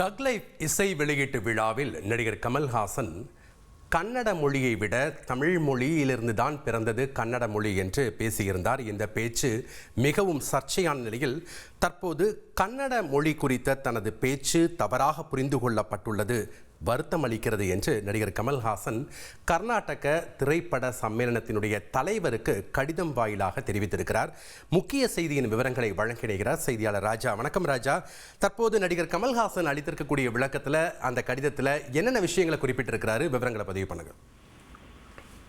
Thug Life இசை வெளியீட்டு விழாவில் நடிகர் கமல்ஹாசன் கன்னட மொழியை விட தமிழ் மொழியிலிருந்து தான் பிறந்தது கன்னட மொழி என்று பேசியிருந்தார். இந்த பேச்சு மிகவும் சர்ச்சையான நிலையில் தற்போது கன்னட மொழி குறித்த தனது பேச்சு தவறாக புரிந்து கொள்ளப்பட்டுள்ளது. வருத்தம் அளிக்கிறது என்று நடிகர் கமல்ஹாசன் கர்நாடக திரைப்பட சம்மேளனத்தினுடைய தலைவருக்கு கடிதம் வாயிலாக தெரிவித்திருக்கிறார். முக்கிய செய்தியின் விவரங்களை வழங்கிடுகிறார் செய்தியாளர் ராஜா. வணக்கம் ராஜா. தற்போது நடிகர் கமல்ஹாசன் அளித்திருக்கக்கூடிய விளக்கத்தில் அந்த கடிதத்தில் என்னென்ன விஷயங்களை குறிப்பிட்டிருக்கிறாரு? விவரங்களை பதிவு பண்ணுங்கள்.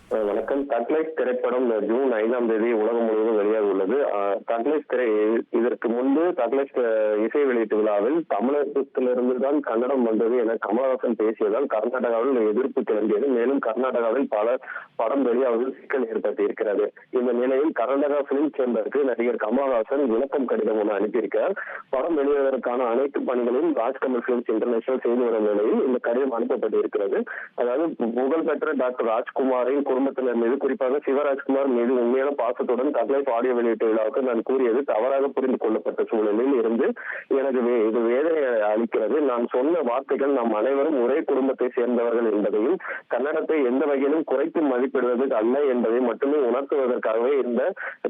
வணக்கம். தக்லைஃப் திரைப்படம் ஜூன் ஐந்தாம் தேதி உலகம் முழுவதும் வெளியாக உள்ளது. அஹ் திரை இதற்கு முன்பு தக்லைஃப் இசை வெளியீட்டு விழாவில் தமிழகத்திலிருந்து தான் கன்னடம் வந்தது என கமலஹாசன் பேசியதால் கர்நாடகாவில் எதிர்ப்பு கிளம்பியது. மேலும் கர்நாடகாவில் பல படம் வெளியாவதில் சிக்கல் ஏற்பட்டு இருக்கிறது இந்த நிலையில் கர்நாடகா பிலிம் சேம்பருக்கு நடிகர் கமலஹாசன் விளக்கம் கடிதம் ஒன்று அனுப்பியிருக்கிறார். படம் வெளியாவதற்கான அனைத்து பணிகளையும் ராஜ்கமல் பிலிம்ஸ் இன்டர்நேஷனல் செய்து வரும் நிலையில் இந்த கடிதம் அனுப்பப்பட்டு இருக்கிறது அதாவது புகழ்பெற்ற டாக்டர் ராஜ்குமாரின் குடும்பத்தினர் மீது குறிப்பாக சிவராஜ்குமார் மீது உண்மையான பாசத்துடன் தக்லைஃப் ஆடியோ வெளியீட்டு விழாவுக்கு நான் கூறியது தவறாக புரிந்து கொள்ளப்பட்ட சூழலில் இருந்து எனக்கு இது வேதனை அளிக்கிறது. நான் சொன்ன வார்த்தைகள் நாம் அனைவரும் ஒரே குடும்பத்தை சேர்ந்தவர்கள் என்பதையும் கன்னடத்தை எந்த வகையிலும் குறைத்து மதிப்பிடுவது அல்ல என்பதை மட்டுமே உணர்த்துவதற்காகவே இந்த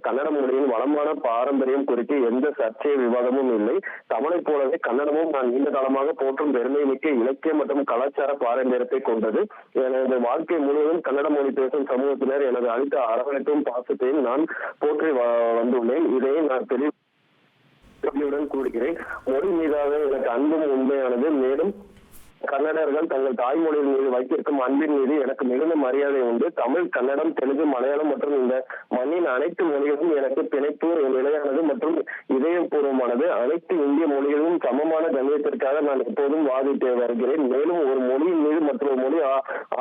கன்னட மொழியின் வளமான பாரம்பரியம் குறித்து எந்த சர்ச்சை விவாதமும் இல்லை. தமிழைப் போலவே கன்னடமும் நான் நீண்ட காலமாக போற்றும் பெருமை மிக்க இலக்கிய மற்றும் கலாச்சார பாரம்பரியத்தை கொண்டது. எனது வாழ்க்கை முழுவதும் கன்னட மொழி பேசும் சமூகத்தினர் எனது அளித்த அரவணைப்பும் பாசத்தையும் நான் போற்றி வந்துள்ளேன். இதை நான் தெளிவு கூறுகிறேன். மொழி மீதாக எனக்கு அன்பும் உண்மையானது. மேலும் கன்னடர்கள் தங்கள் தாய்மொழியின் மீது வைத்திருக்கும் அன்பின் மீது எனக்கு மிகுந்த மரியாதை உண்டு. தமிழ் கன்னடம் தெலுங்கு மலையாளம் மற்றும் இந்த மண்ணின் அனைத்து மொழிகளும் எனக்கு பிணைப்பு நிலையானது மற்றும் இதயபூர்வமானது. அனைத்து இந்திய மொழிகளும் சமமான கண்ணியத்திற்காக நான் எப்போதும் வாதிட்டு வருகிறேன். மேலும் ஒரு மொழியின் மருத்துவ மொழி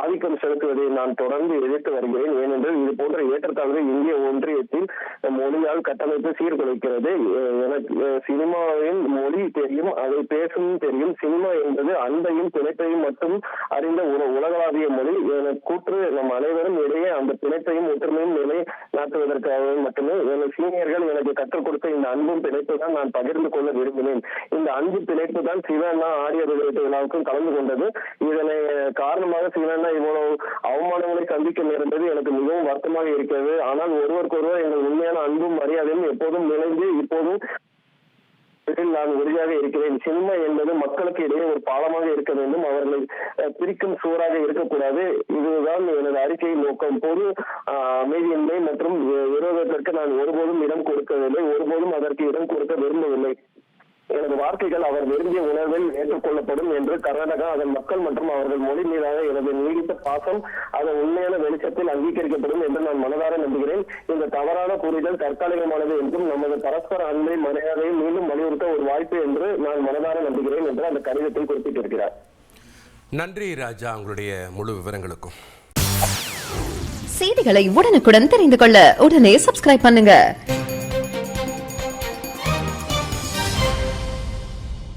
ஆதிக்கம் செலுத்துவதை நான் தொடர்ந்து எதிர்த்து வருகிறேன். ஏனென்றால் இது போன்ற ஏற்றத்தாழ்வு இந்திய ஒன்றியத்தில் மொழியால் கட்டமைப்பு சீர்குலைக்கிறது. எனக்கு சினிமாவின் மொழி தெரியும் அதை பேசும் தெரியும். சினிமா என்பது அன்பையும் பிணைப்பையும் மட்டும் அறிந்த ஒரு உலகளாவிய மொழி. என கூற்று நம் அனைவரும் இடையே அந்த பிணைப்பையும் ஒற்றுமையும் நிலை நாட்டுவதற்காக மட்டுமே எனது சீனியர்கள் எனக்கு கற்றுக் கொடுத்த இந்த அன்பும் பிணைப்பு தான் நான் பகிர்ந்து கொள்ள விரும்பினேன். இந்த அன்பு பிணைப்பு தான் சிவண்ணா ஆரிய வெளியீட்டு விழாவுக்கும் கலந்து கொண்டது. இதனை காரணமாக சிவண்ணா இவ்வளவு அவமானங்களை சந்திக்க நேர்ந்தது எனக்கு மிகவும் வருத்தமாக இருக்கிறது. ஆனால் ஒருவருக்கொருவர் எங்கள் உண்மையான அன்பும் மரியாதையும் எப்போதும் நிலைந்து இப்போதும் இதில் நான் உறுதியாக இருக்கிறேன். சினிமா என்பது மக்களுக்கு இடையே ஒரு பாலமாக இருக்க வேண்டும். அவர்களை பிரிக்கும் சுவராக இருக்கக்கூடாது. இதுதான் எனது அறிக்கையின் நோக்கம். பொது அஹ், அமைதியின்மை மற்றும் விரோதத்திற்கு நான் ஒருபோதும் இடம் கொடுக்கவில்லை. ஒருபோதும் அதற்கு இடம் கொடுக்க விரும்பவில்லை. எனது வார்த்தைகள் அவர் விரும்பிய உணர்வில் ஏற்றுக்கொள்ளப்படும் என்று கர்நாடகா அதன் மக்கள் மற்றும் அவர்கள் மொழி மீதான எனது நீடித்த பாசம் அதன் உண்மையான வெளிச்சத்தில் அங்கீகரிக்கப்படும் என்று நான் மனதார நம்புகிறேன். இந்த தவறான புரிதல் தற்காலிகமானது என்றும் நமது பரஸ்பர அன்பை மரியாதையை மீண்டும் வலியுறுத்த ஒரு வாய்ப்பு என்று நான் மனதார நம்புகிறேன் என்று அந்த கடிதத்தில் குறிப்பிட்டிருக்கிறார். நன்றி ராஜா உங்களுடைய முழு விவரங்களுக்கும். செய்திகளை உடனுக்குடன் தெரிந்து கொள்ள உடனே சப்ஸ்கிரைப் பண்ணுங்க.